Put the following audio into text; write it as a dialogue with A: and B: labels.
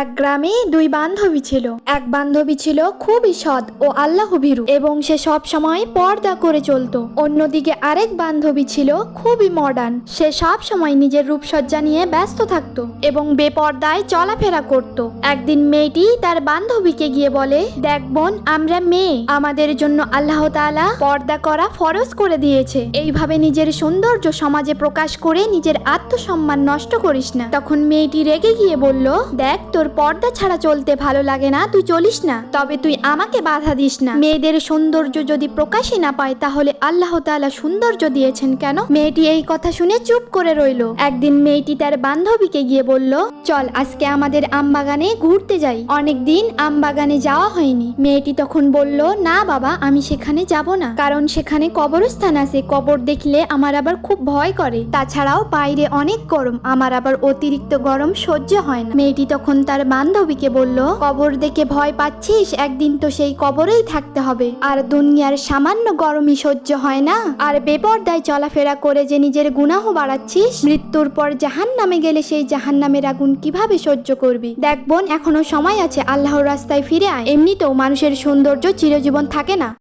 A: এক গ্রামে দুই বান্ধবী ছিল। এক বান্ধবী ছিল খুবই সৎ ও আল্লাহ ভীরু এবং সে সব সময় পর্দা করে চলতো। অন্যদিকে আরেক বান্ধবী ছিল খুবই মডার্ন সে সব সময় নিজের রূপসজ্জা নিয়ে ব্যস্ত থাকতো এবং বেপর্দায় চলাফেরা করত। একদিন মেয়েটি তার বান্ধবীকে গিয়ে বলে, দেখ বোন, আমরা মেয়ে। আমাদের জন্য আল্লাহ তাআলা পর্দা করা ফরজ করে দিয়েছে। এইভাবে নিজের সৌন্দর্য সমাজে প্রকাশ করে নিজের আত্মসম্মান নষ্ট করিস না। তখন মেয়েটি রেগে গিয়ে বলল, দেখ তোর পর্দা ছাড়া চলতে ভালো লাগে না, তুই চলিস না। তবে তুই আমাকে বাধা দিস না। মেয়েদের সৌন্দর্য যদি প্রকাশই না পায়, তাহলে আল্লাহ তাআলা সৌন্দর্য দিয়েছেন কেন? মেয়েটি এই কথা শুনে চুপ করে রইল। একদিন মেয়েটি তার বান্ধবীকে গিয়ে বলল, চল, আজকে আমাদের আমবাগানে ঘুরতে যাই। অনেকদিন আমবাগানে যাওয়া হয়নি। মেয়েটি তখন বলল, না বাবা, আমি সেখানে যাব না। কারণ সেখানে কবরস্থান আছে। কবর দেখলে আমার আবার খুব ভয় করে। তাছাড়াও বাইরে অনেক গরম। আমার আবার অতিরিক্ত গরম সহ্য হয় না। মেয়েটি তখন তার বান্ধবীকে বলল, কবর দেখে ভয় পাচ্ছিস? একদিন তো সেই কবরেই থাকতে হবে। আর দুনিয়ার সামান্য গরমই সহ্য হয় না। আর বেপর্দায় চলাফেরা করে যে নিজের গুনাহ বাড়াচ্ছিস, মৃত্যুর পর জাহান নামে গেলে সেই জাহান নামের আগুন কীভাবে সহ্য করবি? দেখ বোন, এখনও সময় আছে, আল্লাহর রাস্তায় ফিরে আয়। এমনিতেও মানুষের সৌন্দর্য চিরজীবন থাকে না।